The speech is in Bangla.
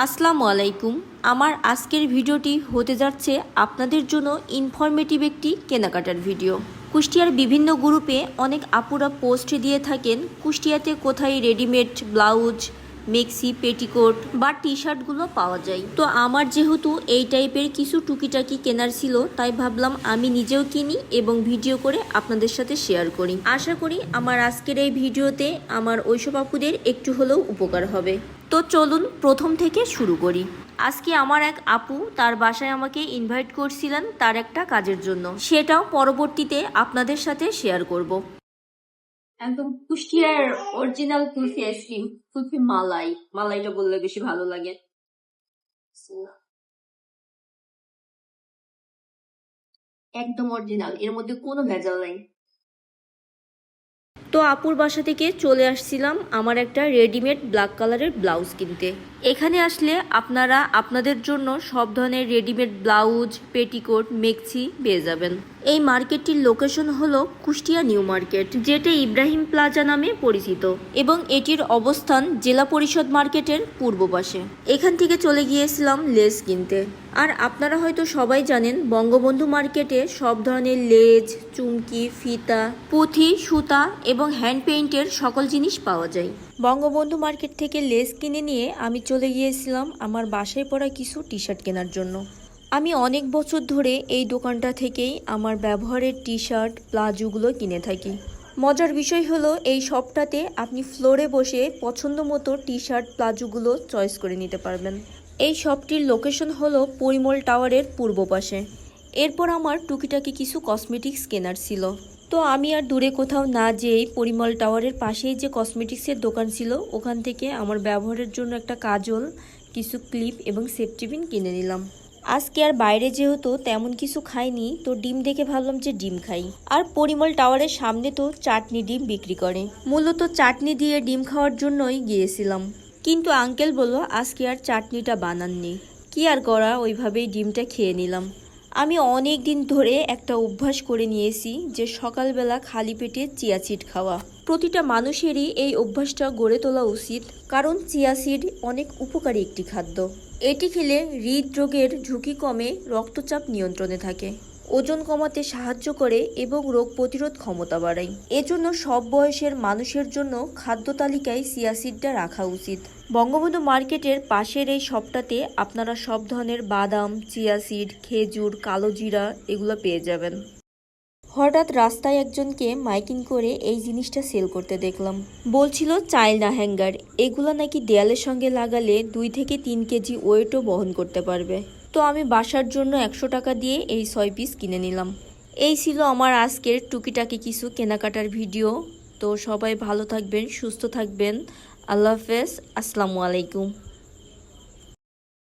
আসসালামু আলাইকুম। আমার আজকের ভিডিওটি হতে যাচ্ছে আপনাদের জন্য ইনফরমেটিভ একটি কেনাকাটার ভিডিও। কুষ্টিয়ার বিভিন্ন গ্রুপে অনেক আপুরা পোস্ট দিয়ে থাকেন কুষ্টিয়াতে কোথায় রেডিমেড ব্লাউজ মেক্সি পেটিকোট বা টি শার্টগুলো পাওয়া যায়। তো আমার যেহেতু এই টাইপের কিছু টুকিটাকি কেনার ছিল, তাই ভাবলাম আমি নিজেও কিনি এবং ভিডিও করে আপনাদের সাথে শেয়ার করি। আশা করি আমার আজকের এই ভিডিওতে আমার ওইসব আপুদের একটু হলেও উপকার হবে। তো চলুন প্রথম থেকে শুরু করি। আজকে আমার এক আপু তার বাসায় আমাকে ইনভাইট করছিলেন তার একটা কাজের জন্য। সেটাও পরবর্তীতে আপনাদের সাথে শেয়ার করব। একদম কুষ্টিয়ার original kulfi ice cream kulfi malai. মালাইটা বললে বেশি ভালো লাগে। একদম অরিজিনাল এর মধ্যে কোনো ভেজাল নাই। তো আপুর বাসা থেকে চলে আসছিলাম আমার একটা রেডিমেড ব্ল্যাক কালারের ব্লাউজ কিনতে। এখানে আসলে আপনারা আপনাদের জন্য সব ধরনের রেডিমেড ব্লাউজ, পেটিকোট, মেক্সি পেয়ে যাবেন। এই মার্কেটটির লোকেশন হলো কুষ্টিয়া নিউ মার্কেট, যেটা ইব্রাহিম প্লাজা নামে পরিচিত এবং এটির অবস্থান জেলা পরিষদ মার্কেটের পূর্ব পাশে। এখান থেকে চলে গিয়েছিলাম লেস কিনতে। আর আপনারা হয়তো সবাই জানেন, বঙ্গবন্ধু মার্কেটে সব ধরনের লেজ, চুমকি, ফিতা, পুঁথি, সুতা এবং হ্যান্ড পেইন্টের সকল জিনিস পাওয়া যায়। বঙ্গবন্ধু মার্কেট থেকে লেস কিনে নিয়ে আমি চলে গিয়েছিলাম আমার বাসায় পরা কিছু টি শার্ট কেনার জন্য। আমি অনেক বছর ধরে এই দোকানটা থেকেই আমার ব্যবহারের টি শার্ট প্লাজোগুলো কিনে থাকি। মজার বিষয় হলো, এই শপটাতে আপনি ফ্লোরে বসে পছন্দ মতো টি শার্ট প্লাজোগুলো চয়েস করে নিতে পারবেন। এই শপটির লোকেশন হলো পরিমল টাওয়ারের পূর্ব পাশে। এরপর আমার টুকিটাকি কিছু কসমেটিক্স কেনার ছিল। তো আমি আর দূরে কোথাও না যেয়েই পরিমল টাওয়ারের পাশেই যে কসমেটিক্সের দোকান ছিল, ওখান থেকে আমার ব্যবহারের জন্য একটা কাজল, কিছু ক্লিপ এবং সেফটিপিন কিনে নিলাম। আজকে আর বাইরে যেহেতু তেমন কিছু খাইনি, তো ডিম দেখে ভাবলাম যে ডিম খাই। আর পরিমল টাওয়ারের সামনে তো চাটনি ডিম বিক্রি করে। মূলত চাটনি দিয়ে ডিম খাওয়ার জন্যই গিয়েছিলাম। কিন্তু আঙ্কেল বলল, আজকে আর চাটনিটা বানাননি। কি আর করা, ওইভাবেই ডিমটা খেয়ে নিলাম। আমি অনেক দিন ধরে একটা অভ্যাস করে নিয়েছি যে সকালবেলা খালি পেটে চিয়া সিড খাওয়া। প্রতিটা মানুষেরই এই অভ্যাসটা গড়ে তোলা উচিত, কারণ চিয়া সিড অনেক উপকারী একটি খাদ্য। এটি খেলে হৃদরোগের ঝুঁকি কমে, রক্তচাপ নিয়ন্ত্রণে থাকে। ওজন কমাতে সাহায্য করে এবং রোগ প্রতিরোধ ক্ষমতা বাড়ায়। এজন্য সব বয়সের মানুষের জন্য খাদ্য তালিকায় সিয়াসিডটা রাখা উচিত। বঙ্গবন্ধু মার্কেটের পাশের এই শপটাতে আপনারা সব ধরনের বাদাম চিয়াসিড খেজুর, কালো জিরা এগুলো পেয়ে যাবেন। হঠাৎ রাস্তায় একজনকে মাইকিং করে এই জিনিসটা সেল করতে দেখলাম। বলছিল, চাইল্ড হ্যাঙ্গার, এগুলো নাকি দেয়ালের সঙ্গে লাগালে দুই থেকে তিন কেজি ওয়েটও বহন করতে পারবে। তো আমি বাসার জন্য একশো টাকা দিয়ে এই ছয় পিস কিনে নিলাম। এই ছিল আমার আজকের টুকিটাকি কিছু কেনাকাটার ভিডিও। তো সবাই ভালো থাকবেন, সুস্থ থাকবেন। আল্লাহ হাফেজ, আসসালামু আলাইকুম।